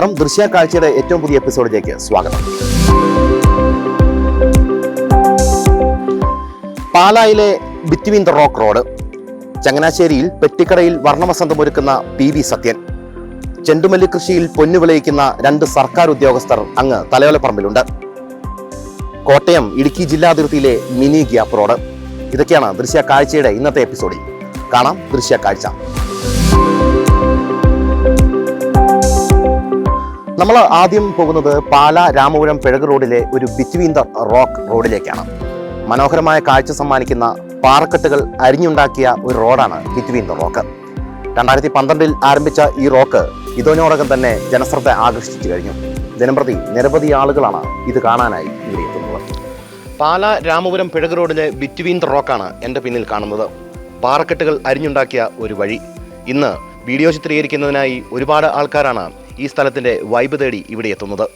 നമസ്കാരം. ദൃശ്യ കാഴ്ചയുടെ ഏറ്റവും പുതിയ എപ്പിസോഡിലേക്ക് സ്വാഗതം. പാലായിലെ ബിറ്റ്വീൻ ദ റോക്ക് റോഡ് ചങ്ങനാശ്ശേരിയിൽ പെട്ടിക്കടയിൽ വർണവസന്തമൊരുക്കുന്ന പി വി സത്യൻ ചെണ്ടുമല്ലി കൃഷിയിൽ പൊന്നു വിളയിക്കുന്ന രണ്ട് സർക്കാർ ഉദ്യോഗസ്ഥർ അങ്ങ് തലയോലപ്പറമ്പിലുണ്ട്. കോട്ടയം ഇടുക്കി ജില്ലാതിർത്തിയിലെ മിനി ഗ്യാപ്പ് റോഡ്. ഇതൊക്കെയാണ് ദൃശ്യ കാഴ്ചയുടെ ഇന്നത്തെ എപ്പിസോഡിൽ. കാണാം ദൃശ്യ കാഴ്ച. നമ്മൾ ആദ്യം പോകുന്നത് പാല രാമപുരം പിഴക് റോഡിലെ ഒരു ബിറ്റ്വീൻ ദ റോക്ക് റോഡിലേക്കാണ്. മനോഹരമായ കാഴ്ച സമ്മാനിക്കുന്ന പാറക്കെട്ടുകൾ അരിഞ്ഞുണ്ടാക്കിയ ഒരു റോഡാണ് ബിറ്റ്വീൻ ദ റോക്ക്. രണ്ടായിരത്തി പന്ത്രണ്ടിൽ ആരംഭിച്ച ഈ റോക്ക് ഇതിനോടകം തന്നെ ജനശ്രദ്ധ ആകർഷിച്ചു കഴിഞ്ഞു. ദിനംപ്രതി നിരവധി ആളുകളാണ് ഇത് കാണാനായി ഇവിടെ എത്തുന്നത് പാല രാമപുരം പിഴക് റോഡിലെ ബിറ്റ്വീൻ ദ റോക്കാണ് എന്റെ പിന്നിൽ കാണുന്നത്. പാറക്കെട്ടുകൾ അരിഞ്ഞുണ്ടാക്കിയ ഒരു വഴി. ഇന്ന് വീഡിയോ ചിത്രീകരിക്കുന്നതിനായി ഒരുപാട് ആൾക്കാരാണ് ഈ സ്ഥലത്തിന്റെ വൈബ് തേടി ഇവിടെ എത്തുന്നത്.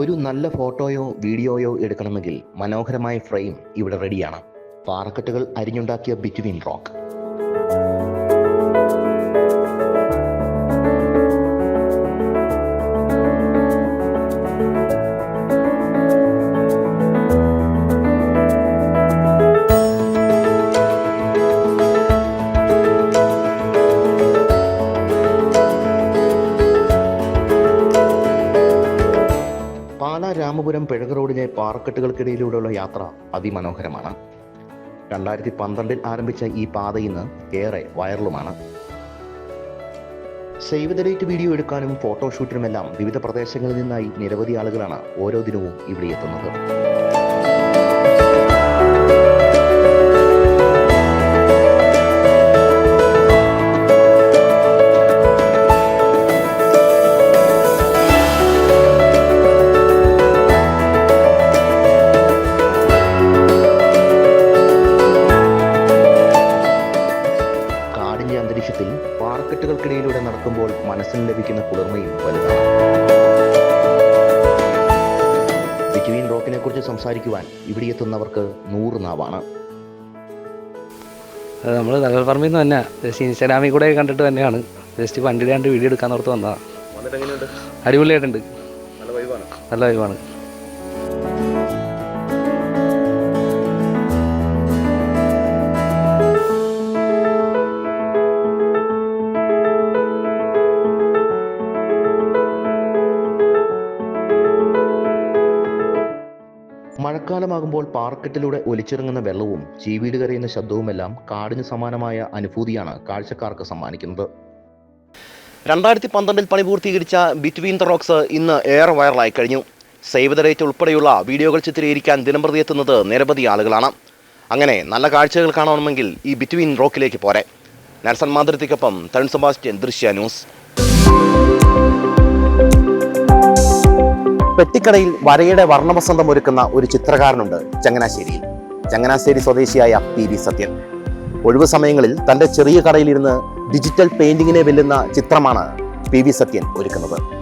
ഒരു നല്ല ഫോട്ടോയോ വീഡിയോയോ എടുക്കണമെങ്കിൽ മനോഹരമായ ഫ്രെയിം ഇവിടെ റെഡിയാണ് പാറക്കെട്ടുകൾ അരിഞ്ഞുണ്ടാക്കിയ ബിറ്റ്വീൻ റോക്ക് പിഴക് പിഴക റോഡിലെ പാറക്കെട്ടുകൾക്കിടയിലൂടെയുള്ള യാത്ര അതിമനോഹരമാണ്. രണ്ടായിരത്തി പന്ത്രണ്ടിൽ ആരംഭിച്ച ഈ പാത ഇന്ന് ഏറെ വൈറലുമാണ്. സേവ് ദ ഡേറ്റ് വീഡിയോ എടുക്കാനും ഫോട്ടോഷൂട്ടിനുമെല്ലാം വിവിധ പ്രദേശങ്ങളിൽ നിന്നായി നിരവധി ആളുകളാണ് ഓരോ ദിനവും ഇവിടെ എത്തുന്നത്. പാറക്കെട്ടുകൾക്കിടയിലൂടെ നടക്കുമ്പോൾ മനസ്സിന് ലഭിക്കുന്ന കുളിർമയും വലുതാണ്. ബിറ്റ്വീൻ റോക്കിനെ കുറിച്ച് സംസാരിക്കുവാൻ ഇവിടെ എത്തുന്നവർക്ക് നൂറ് നാവാണ്. അത് നമ്മൾ തകൽപ്പറമ്പിൽ നിന്ന് തന്നെ ജസ്റ്റ് ഇൻസ്റ്റാഗ്രാമിൽ കൂടെ കണ്ടിട്ട് തന്നെയാണ്. ജസ്റ്റ് വണ്ടിയുടെ കണ്ട് വീഡിയോ എടുക്കാൻ ഓർത്ത് വന്നതാണ് അടിപൊളിയായിട്ടുണ്ട്. നല്ല വൈവാണ് മഴക്കാലമാകുമ്പോൾ പാർക്കറ്റിലൂടെ ഒലിച്ചിറങ്ങുന്ന വെള്ളവും ചീവീട് കരയുന്ന ശബ്ദവുമെല്ലാം കാടിന് സമാനമായ അനുഭൂതിയാണ് കാഴ്ചക്കാർക്ക് സമ്മാനിക്കുന്നത്. രണ്ടായിരത്തി പന്ത്രണ്ടിൽ പണി പൂർത്തീകരിച്ച ബിറ്റ്വീൻ ദ റോക്സ് ഇന്ന് ഏറെ വൈറലായി കഴിഞ്ഞു സേവ് ദ റേറ്റ് ഉൾപ്പെടെയുള്ള വീഡിയോകൾ ചിത്രീകരിക്കാൻ ദിനംപ്രതി എത്തുന്നത് നിരവധി ആളുകളാണ്. അങ്ങനെ നല്ല കാഴ്ചകൾ കാണണമെങ്കിൽ ഈ ബിറ്റ്വീൻ റോക്കിലേക്ക് പോരെ. നെൽസൺ മാതൃത്തിക്കൊപ്പം തരുൺ സെബാസ്റ്റ്യൻ ദൃശ്യ ന്യൂസ്. പെട്ടിക്കടയിൽ വരയുടെ വർണവസന്തം ഒരുക്കുന്ന ഒരു ചിത്രകാരനുണ്ട് ചങ്ങനാശ്ശേരിയിൽ. ചങ്ങനാശ്ശേരി സ്വദേശിയായ പി വി സത്യൻ. ഒഴിവു സമയങ്ങളിൽ തന്റെ ചെറിയ കടയിലിരുന്ന് ഡിജിറ്റൽ പെയിന്റിങ്ങിനെ വെല്ലുന്ന ചിത്രമാണ് പി വി സത്യൻ ഒരുക്കുന്നത്.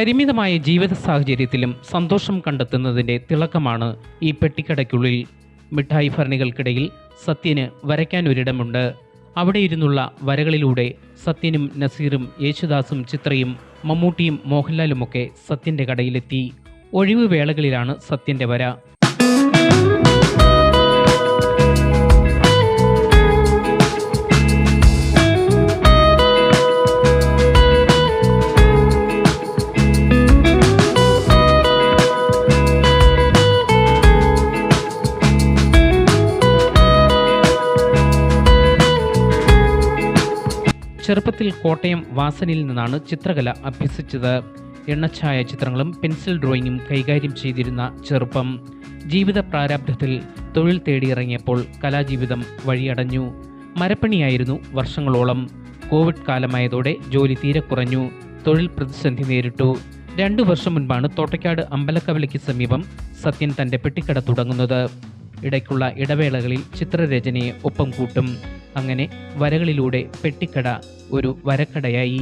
പരിമിതമായ ജീവിത സാഹചര്യത്തിലും സന്തോഷം കണ്ടെത്തുന്നതിന്റെ തിളക്കമാണ് ഈ പെട്ടിക്കടയ്ക്കുള്ളിൽ. മിഠായി ഭരണികൾക്കിടയിൽ സത്യന് വരയ്ക്കാൻ ഒരിടമുണ്ട്. അവിടെ ഇരുന്നുള്ള വരകളിലൂടെ സത്യനും നസീറും യേശുദാസും ചിത്രയും മമ്മൂട്ടിയും മോഹൻലാലുമൊക്കെ സത്യന്റെ കടയിലെത്തി. ഒഴിവ് വേളകളിലാണ് സത്യന്റെ വര. ചെറുപ്പത്തിൽ കോട്ടയം വാസനിൽ നിന്നാണ് ചിത്രകല അഭ്യസിച്ചത്. എണ്ണഛായ ചിത്രങ്ങളും പെൻസിൽ ഡ്രോയിങ്ങും കൈകാര്യം ചെയ്തിരുന്ന ചെറുപ്പം. ജീവിത പ്രാരാബ്ധത്തിൽ തൊഴിൽ തേടിയിറങ്ങിയപ്പോൾ കലാജീവിതം വഴിയടഞ്ഞു. മരപ്പണിയായിരുന്നു വർഷങ്ങളോളം. കോവിഡ് കാലമായതോടെ ജോലി തീരെ കുറഞ്ഞു. തൊഴിൽ പ്രതിസന്ധി നേരിട്ടു. രണ്ടു വർഷം മുൻപാണ് തോട്ടയ്ക്കാട് അമ്പലക്കവലയ്ക്ക് സമീപം സത്യൻ തന്റെ പെട്ടിക്കട തുടങ്ങുന്നത്. ഇടയ്ക്കുള്ള ഇടവേളകളിൽ ചിത്രരചനയെ ഒപ്പം കൂട്ടും. അങ്ങനെ വരകളിലൂടെ പെട്ടിക്കട ഒരു വരക്കടയായി.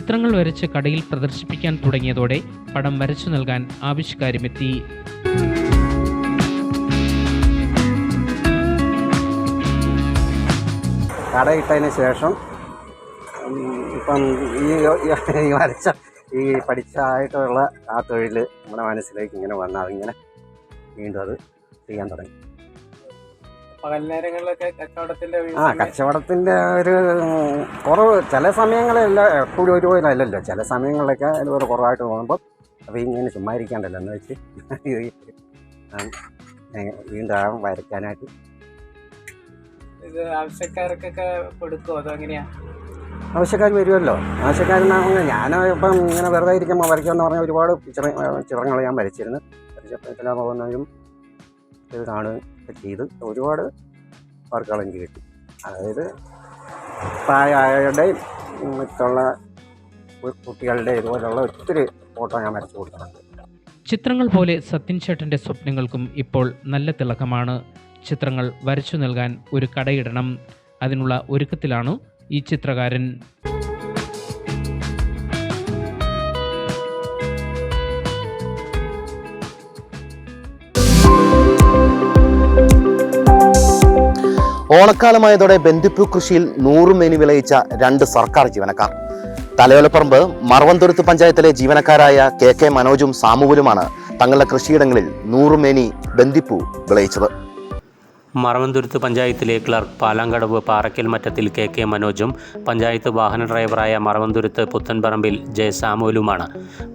ചിത്രങ്ങൾ വരച്ച് കടയിൽ പ്രദർശിപ്പിക്കാൻ തുടങ്ങിയതോടെ പടം വരച്ചു നൽകാൻ ആവശ്യക്കാരുമെത്തി. കടയിട്ടതിന് ശേഷം ഇപ്പം ഈ വരച്ച ഈ പഠിച്ചായിട്ടുള്ള ആ തൊഴിൽ നമ്മുടെ മനസ്സിലേക്ക് ഇങ്ങനെ വന്നാൽ ഇങ്ങനെ വീണ്ടും അത് ചെയ്യാൻ തുടങ്ങി. നേരങ്ങളിലൊക്കെ കച്ചവടത്തിന്റെ ഒരു ആ കുറവ് ചില സമയങ്ങളിൽ എപ്പോഴും ഒരുപോലെ അല്ലല്ലോ ചില സമയങ്ങളിലൊക്കെ അതുപോലെ കുറവായിട്ട് തോന്നുമ്പോൾ അപ്പോൾ ഇങ്ങനെ ചുമ്മാ ഇരിക്കാണ്ടല്ലോ. എന്ന് വെച്ച് വീണ്ടും ആ വരയ്ക്കാനായിട്ട്. ഇത് ആവശ്യക്കാർക്കൊക്കെ കൊടുക്കുമോ അതോ എങ്ങനെയാ? ആവശ്യക്കാർ വരുമല്ലോ ആവശ്യക്കാരെന്നാണ് ഞാൻ ഇപ്പം ഇങ്ങനെ വെറുതെ ഇരിക്കുമ്പോൾ വരയ്ക്കുമെന്ന് പറഞ്ഞാൽ ഒരുപാട് ചിത്ര ചിത്രങ്ങൾ ഞാൻ വരച്ചിരുന്നു. വരച്ചപ്പോൾ പോകുന്നവരും ഇത് കാണുകയൊക്കെ ചെയ്ത് ഒരുപാട് വർക്കുകൾ കിട്ടി അതായത് പ്രായമായവരുടെയും മറ്റുള്ള കുട്ടികളുടെ ഇതുപോലുള്ള ഒത്തിരി ഫോട്ടോ ഞാൻ വരച്ചു കൊടുക്കുന്നുണ്ട് ചിത്രങ്ങൾ പോലെ സത്യൻ ചേട്ടന്റെ സ്വപ്നങ്ങൾക്കും ഇപ്പോൾ നല്ല തിളക്കമാണ്. ചിത്രങ്ങൾ വരച്ചു നൽകാൻ ഒരു കടയിടണം. അതിനുള്ള ഒരുക്കത്തിലാണ് ഈ ചിത്രകാരൻ. ഓണക്കാലമായതോടെ ബന്ദിപ്പൂ കൃഷിയിൽ നൂറുമേനി വിളയിച്ച രണ്ട് സർക്കാർ ജീവനക്കാർ. തലയോലപ്പറമ്പ് മറവന്തുരുത്ത് പഞ്ചായത്തിലെ ജീവനക്കാരായ കെ കെ മനോജും സാമുവിലുമാണ് തങ്ങളുടെ കൃഷിയിടങ്ങളിൽ നൂറുമേനി ബന്ദിപ്പൂ വിളയിച്ചത്. മറവന്തുരുത്ത് പഞ്ചായത്തിലെ clerk Palankadavu Parakkal Mattathil K K മനോജും panchayat വാഹന ഡ്രൈവറായ മറവന്തുരുത്ത് പുത്തൻപറമ്പിൽ ജെ സാമുവലുമാണ്.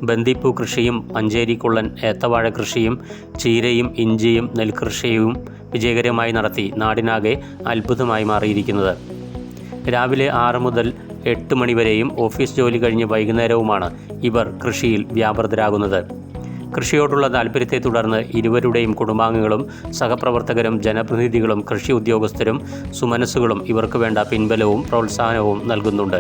ബന്ദിപ്പൂ കൃഷിയും മഞ്ചേരിക്കുള്ളൻ ഏത്തവാഴ കൃഷിയും ചീരയും ഇഞ്ചിയും നെൽകൃഷിയും വിജയകരമായി നടത്തി നാടിനാകെ അത്ഭുതമായി മാറിയിരിക്കുന്നത്. രാവിലെ ആറ് മുതൽ എട്ട് മണിവരെയും ഓഫീസ് ജോലി കഴിഞ്ഞ് വൈകുന്നേരവുമാണ് ഇവർ കൃഷിയിൽ വ്യാപൃതരാകുന്നത്. കൃഷിയോടുള്ള താല്പര്യത്തെ തുടർന്ന് ഇരുവരുടെയും കുടുംബാംഗങ്ങളും സഹപ്രവർത്തകരും ജനപ്രതിനിധികളും കൃഷി ഉദ്യോഗസ്ഥരും സുമനസ്സുകളും ഇവർക്ക് വേണ്ട പിൻബലവും പ്രോത്സാഹനവും നൽകുന്നുണ്ട്.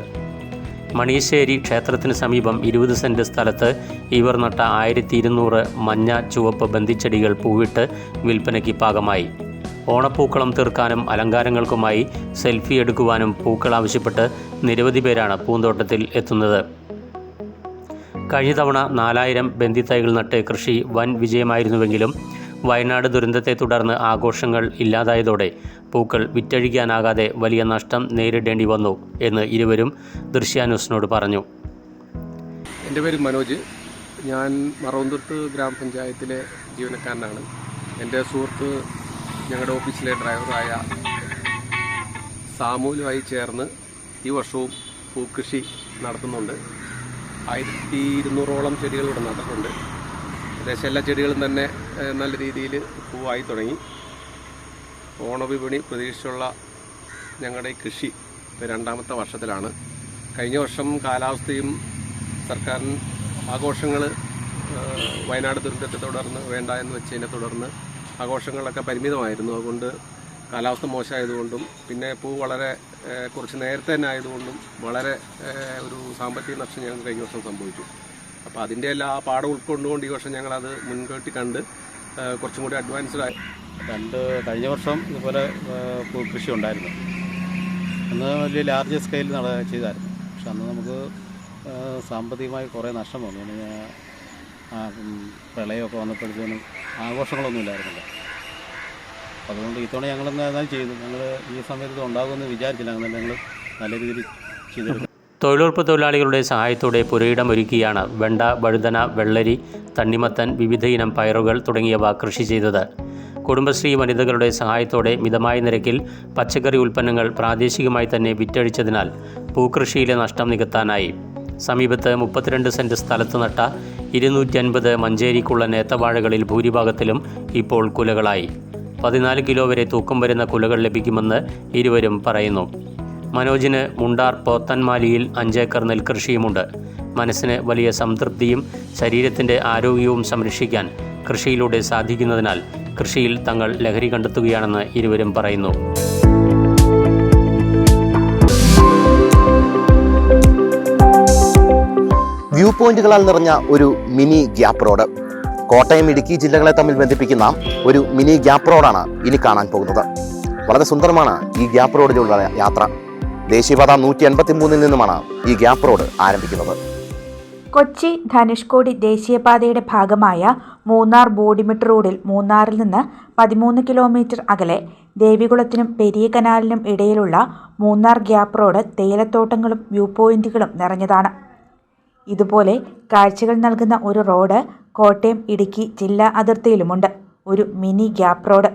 മണീശ്ശേരി ക്ഷേത്രത്തിന് സമീപം ഇരുപത് സെന്റ് സ്ഥലത്ത് ഇവർ നട്ട ആയിരത്തി ഇരുന്നൂറ് മഞ്ഞ ചുവപ്പ് ബന്ധിച്ചെടികൾ പൂവിട്ട് വിൽപ്പനയ്ക്ക് പാകമായി. ഓണപ്പൂക്കളം തീർക്കാനും അലങ്കാരങ്ങൾക്കുമായി സെൽഫി എടുക്കുവാനും പൂക്കൾ ആവശ്യപ്പെട്ട് നിരവധി പേരാണ് പൂന്തോട്ടത്തിൽ എത്തുന്നത്. കഴിഞ്ഞ തവണ നാലായിരം ബന്ധിത്തൈകൾ നട്ട് കൃഷി വൻ വിജയമായിരുന്നുവെങ്കിലും വയനാട് ദുരന്തത്തെ തുടർന്ന് ആഘോഷങ്ങൾ ഇല്ലാതായതോടെ പൂക്കൾ വിറ്റഴിക്കാനാകാതെ വലിയ നഷ്ടം നേരിടേണ്ടി വന്നു എന്ന് ഇരുവരും ദൃശ്യാനുസിനോട് പറഞ്ഞു. എന്റെ പേര് മനോജ്. ഞാൻ മറവന്തുരുത്ത് ഗ്രാമപഞ്ചായത്തിലെ ജീവനക്കാരനാണ്. എന്റെ സുഹൃത്ത് ഞങ്ങളുടെ ഓഫീസിലെ ഡ്രൈവറായ സാമൂലുമായി ചേർന്ന് ഈ വർഷവും പൂക്കൃഷി നടത്തുന്നുണ്ട്. ആയിരത്തി ഇരുന്നൂറോളം ചെടികൾ ഇവിടെ നട്ടിട്ടുണ്ട്. ഏകദേശം എല്ലാ ചെടികളും തന്നെ നല്ല രീതിയിൽ പൂവായി തുടങ്ങി. ഓണവിപണി പ്രതീക്ഷിച്ചുള്ള ഞങ്ങളുടെ ഈ കൃഷി രണ്ടാമത്തെ വർഷത്തിലാണ്. കഴിഞ്ഞ വർഷം കാലാവസ്ഥയും സർക്കാർ ആഘോഷങ്ങൾ വയനാട് ദുരന്തത്തെ തുടർന്ന് വേണ്ട എന്ന് വെച്ചതിനെ തുടർന്ന് ആഘോഷങ്ങളൊക്കെ പരിമിതമായിരുന്നു. അതുകൊണ്ട് കാലാവസ്ഥ മോശമായതുകൊണ്ടും പിന്നെ പൂ വളരെ കുറച്ച് നേരത്തെ തന്നെ ആയതുകൊണ്ടും വളരെ ഒരു സാമ്പത്തിക നഷ്ടം ഞങ്ങൾക്ക് കഴിഞ്ഞ വർഷം സംഭവിച്ചു. അപ്പോൾ അതിന്റെ എല്ലാ പാഠം ഉൾക്കൊണ്ടുകൊണ്ട് ഈ വർഷം ഞങ്ങളത് മുൻകൂട്ടി കണ്ട് കുറച്ചും കൂടി അഡ്വാൻസ്ഡ് ആയി. രണ്ട് കഴിഞ്ഞ വർഷം ഇതുപോലെ കൃഷി ഉണ്ടായിരുന്നു. അന്ന് വലിയ ലാർജ് സ്കെയിലിൽ നട ചെയ്തായിരുന്നു. പക്ഷെ അന്ന് നമുക്ക് സാമ്പത്തികമായി കുറേ നഷ്ടം വന്നു. പ്രളയമൊക്കെ വന്നപ്പോഴത്തേനും ആഘോഷങ്ങളൊന്നും ഇല്ലായിരുന്നില്ല. അതുകൊണ്ട് ഇത്തവണ ഞങ്ങൾ എന്നാൽ ചെയ്തു. ഞങ്ങൾ ഈ സമയത്ത് ഉണ്ടാകുമെന്ന് വിചാരിച്ചില്ല. അങ്ങനെ ഞങ്ങൾ നല്ല രീതിയിൽ ചെയ്തെടുക്കും തൊഴിലുറപ്പ് തൊഴിലാളികളുടെ സഹായത്തോടെ പുരയിടം ഒരുക്കിയാണ് വെണ്ട വഴുതന വെള്ളരി തണ്ണിമത്തൻ വിവിധയിനം പയറുകൾ തുടങ്ങിയവ കൃഷി ചെയ്തത്. കുടുംബശ്രീ വനിതകളുടെ സഹായത്തോടെ മിതമായ നിരക്കിൽ പച്ചക്കറി ഉൽപ്പന്നങ്ങൾ പ്രാദേശികമായി തന്നെ വിറ്റഴിച്ചതിനാൽ പൂക്കൃഷിയിലെ നഷ്ടം നികത്താനായി. സമീപത്ത് മുപ്പത്തിരണ്ട് സെന്റ് സ്ഥലത്ത് നട്ട ഇരുന്നൂറ്റി അൻപത് മഞ്ചേരിക്കുള്ള നേത്തവാഴകളിൽ ഭൂരിഭാഗത്തിലും ഇപ്പോൾ കുലകളായി. പതിനാല് കിലോ വരെ തൂക്കം വരുന്ന കുലകൾ ലഭിക്കുമെന്ന് ഇരുവരും പറയുന്നു. മനോജിന് മുണ്ടാർ പോത്തൻമാലിയിൽ അഞ്ചേക്കർ നെൽകൃഷിയുമുണ്ട്. മനസ്സിന് വലിയ സംതൃപ്തിയും ശരീരത്തിന്റെ ആരോഗ്യവും സംരക്ഷിക്കാൻ കൃഷിയിലൂടെ സാധിക്കുന്നതിനാൽ കൃഷിയിൽ തങ്ങൾ ലഹരി കണ്ടെത്തുകയാണെന്ന് ഇരുവരും പറയുന്നു. വ്യൂ പോയിന്റുകളാൽ നിറഞ്ഞ ഒരു mini gap road. Kottayam Idukki ജില്ലകളെ തമ്മിൽ ബന്ധിപ്പിക്കുന്ന ഒരു മിനി ഗ്യാപ്പ് റോഡാണ് ഇനി കാണാൻ പോകുന്നത്. വളരെ സുന്ദരമാണ് ഈ ഗ്യാപ്പ് റോഡിലുള്ള യാത്ര. ദേശീയപാത നൂറ്റി എൺപത്തി മൂന്നിൽ നിന്നുമാണ് ഈ ഗ്യാപ്പ് റോഡ് ആരംഭിക്കുന്നത്. കൊച്ചി ധനുഷ്കോടി ദേശീയപാതയുടെ ഭാഗമായ മൂന്നാർ ബോഡിമെട്ട് റോഡിൽ മൂന്നാറിൽ നിന്ന് പതിമൂന്ന് കിലോമീറ്റർ അകലെ ദേവികുളത്തിനും പെരിയ കനാലിനും ഇടയിലുള്ള മൂന്നാർ ഗ്യാപ്പ് റോഡ് തേയിലത്തോട്ടങ്ങളും വ്യൂ പോയിന്റുകളും നിറഞ്ഞതാണ്. ഇതുപോലെ കാഴ്ചകൾ നൽകുന്ന ഒരു റോഡ് കോട്ടയം ഇടുക്കി ജില്ലാ അതിർത്തിയിലുമുണ്ട്. ഒരു മിനി ഗ്യാപ് റോഡ്.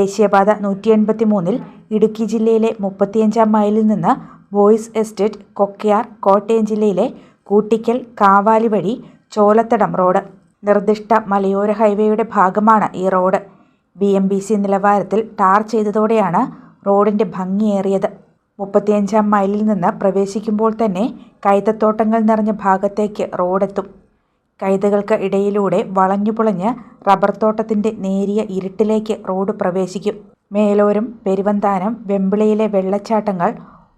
ദേശീയപാത നൂറ്റി എൺപത്തി മൂന്നിൽ ഇടുക്കി ജില്ലയിലെ മുപ്പത്തിയഞ്ചാം മൈലിൽ നിന്ന് ബോയ്സ് എസ്റ്റേറ്റ് കൊക്കയാർ കോട്ടയം ജില്ലയിലെ കൂട്ടിക്കൽ കാവാലി വഴി ചോലത്തടം റോഡ്. നിർദ്ദിഷ്ട മലയോര ഹൈവേയുടെ ഭാഗമാണ് ഈ road. B M B C tar tar ചെയ്തതോടെയാണ് റോഡിന്റെ ഭംഗിയേറിയത് മുപ്പത്തിയഞ്ചാം മൈലിൽ നിന്ന് പ്രവേശിക്കുമ്പോൾ തന്നെ കൈതത്തോട്ടങ്ങൾ നിറഞ്ഞ ഭാഗത്തേക്ക് റോഡെത്തും. കൈതകൾക്ക് ഇടയിലൂടെ വളഞ്ഞുപുളഞ്ഞ് റബ്ബർ തോട്ടത്തിന്റെ നേരിയ ഇരുട്ടിലേക്ക് റോഡ് പ്രവേശിക്കും. മേലോരം പെരുവന്താനം വെമ്പിളിയിലെ വെള്ളച്ചാട്ടങ്ങൾ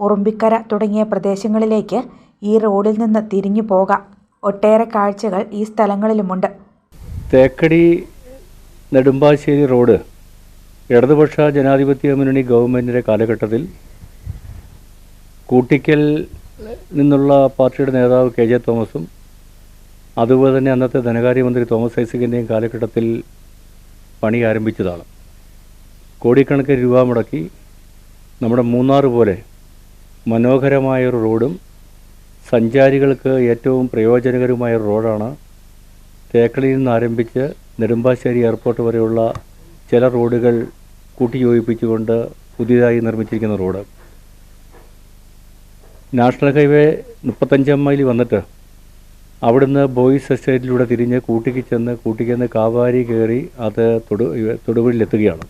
ഉറുമ്പിക്കര തുടങ്ങിയ പ്രദേശങ്ങളിലേക്ക് ഈ റോഡിൽ നിന്ന് തിരിഞ്ഞു പോകാം. ഒട്ടേറെ കാഴ്ചകൾ ഈ സ്ഥലങ്ങളിലുമുണ്ട്. തേക്കടി നെടുമ്പാശ്ശേരി റോഡ് ഇടതുപക്ഷ ജനാധിപത്യ മുന്നണി ഗവൺമെന്റിന്റെ കാലഘട്ടത്തിൽ കൂട്ടിക്കൽ നിന്നുള്ള പാർട്ടിയുടെ നേതാവ് കെ ജെ തോമസും അതുപോലെ തന്നെ അന്നത്തെ ധനകാര്യമന്ത്രി തോമസ് ഐസക്കിന്റെയും കാലഘട്ടത്തിൽ പണി ആരംഭിച്ചതാണ്. കോടിക്കണക്കിന് രൂപ മുടക്കി നമ്മുടെ മൂന്നാർ പോലെ മനോഹരമായ ഒരു റോഡും സഞ്ചാരികൾക്ക് ഏറ്റവും പ്രയോജനകരമായ റോഡാണ് തേക്കളിയിൽ നിന്ന് ആരംഭിച്ച് നെടുമ്പാശ്ശേരി എയർപോർട്ട് വരെയുള്ള ചില റോഡുകൾ കൂട്ടിയോജിപ്പിച്ചുകൊണ്ട് പുതിയതായി നിർമ്മിച്ചിരിക്കുന്ന റോഡ്. നാഷണൽ ഹൈവേ മുപ്പത്തഞ്ചാം മൈൽ വന്നിട്ട് അവിടുന്ന് ബോയ്സ് എസ്റ്റേറ്റിലൂടെ തിരിഞ്ഞ് കൂട്ടിക്ക് ചെന്ന് കൂട്ടിക്ക് ചെന്ന് കാവാരി കയറി അത് തൊടു തൊടുപുഴയിലെത്തുകയാണ്.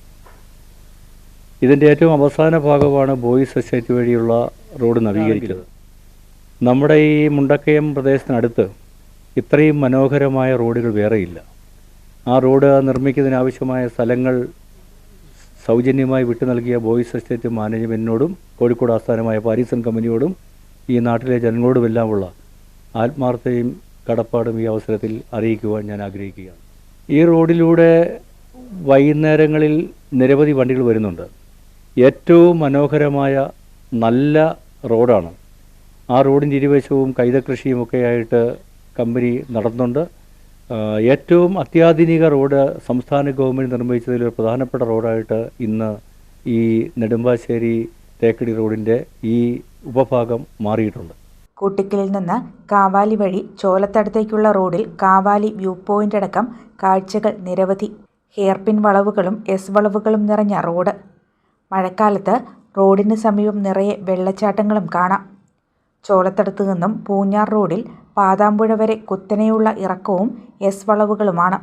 ഇതിന്റെ ഏറ്റവും അവസാന ഭാഗമാണ് ബോയ്സ് എസ്റ്റേറ്റ് വഴിയുള്ള റോഡ് നവീകരിക്കുന്നത്. നമ്മുടെ ഈ മുണ്ടക്കയം പ്രദേശത്തിനടുത്ത് ഇത്രയും മനോഹരമായ റോഡുകൾ വേറെയില്ല. ആ റോഡ് നിർമ്മിക്കുന്നതിനാവശ്യമായ സ്ഥലങ്ങൾ സൗജന്യമായി വിട്ടു നൽകിയ ബോയ്സ് എസ്റ്റേറ്റ് മാനേജ്മെന്റിനോടും കോഴിക്കോട് ആസ്ഥാനമായ പാരീസൺ കമ്പനിയോടും ഈ നാട്ടിലെ ജനങ്ങളോടുമെല്ലാമുള്ള ആത്മാർത്ഥതയും കടപ്പാടും ഈ അവസരത്തിൽ അറിയിക്കുവാൻ ഞാൻ ആഗ്രഹിക്കുകയാണ്. ഈ റോഡിലൂടെ വൈകുന്നേരങ്ങളിൽ നിരവധി വണ്ടികൾ വരുന്നുണ്ട്. ഏറ്റവും മനോഹരമായ നല്ല റോഡാണ്. ആ റോഡിന്റെ ഇരുവശവും കൈതകൃഷിയുമൊക്കെ ആയിട്ട് കമ്പനി നടത്തുന്നുണ്ട്. ഏറ്റവും അത്യാധുനിക റോഡ് സംസ്ഥാന ഗവൺമെന്റ് നിർമ്മിച്ചതിൽ ഒരു പ്രധാനപ്പെട്ട റോഡായിട്ട് ഇന്ന് ഈ നെടുമ്പാശ്ശേരി തേക്കടി റോഡിന്റെ ഈ ഉപഭാഗം മാറിയിട്ടുണ്ട്. കൂട്ടിക്കലിൽ നിന്ന് കാവാലി വഴി ചോലത്തടത്തേക്കുള്ള റോഡിൽ കാവാലി വ്യൂ പോയിന്റ് അടക്കം കാഴ്ചകൾ നിരവധി. ഹെയർപിൻ വളവുകളും എസ് വളവുകളും നിറഞ്ഞ റോഡ്. മഴക്കാലത്ത് റോഡിന് സമീപം നിറയെ വെള്ളച്ചാട്ടങ്ങളും കാണാം. ചോലത്തടത്തു നിന്നും പൂഞ്ഞാർ റോഡിൽ പാതാമ്പുഴ വരെ കുത്തനെയുള്ള ഇറക്കവും എസ് വളവുകളുമാണ്.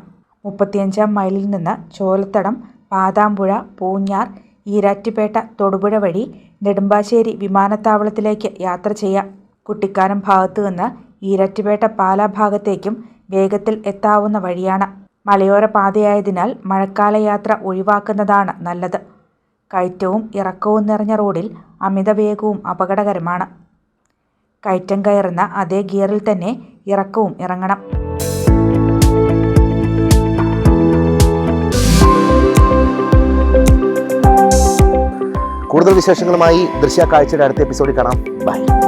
മുപ്പത്തിയഞ്ചാം മൈലിൽ നിന്ന് ചോലത്തടം പാതാമ്പുഴ പൂഞ്ഞാർ ഈരാറ്റുപേട്ട തൊടുപുഴ വഴി നെടുമ്പാശ്ശേരി വിമാനത്താവളത്തിലേക്ക് യാത്ര ചെയ്യാം. കുട്ടിക്കാനം ഭാഗത്തു നിന്ന് ഈരറ്റുപേട്ട പാലാ ഭാഗത്തേക്കും വേഗത്തിൽ എത്താവുന്ന വഴിയാണ്. മലയോര പാതയായതിനാൽ മഴക്കാല യാത്ര ഒഴിവാക്കുന്നതാണ് നല്ലത്. കയറ്റവും ഇറക്കവും നിറഞ്ഞ റോഡിൽ അമിതവേഗവും അപകടകരമാണ്. കയറ്റം കയറുന്ന അതേ ഗിയറിൽ തന്നെ ഇറക്കവും ഇറങ്ങണം. കൂടുതൽ വിശേഷങ്ങളുമായി ദൃശ്യ കാഴ്ചയുടെ അടുത്ത എപ്പിസോഡിൽ കാണാം. ബൈ.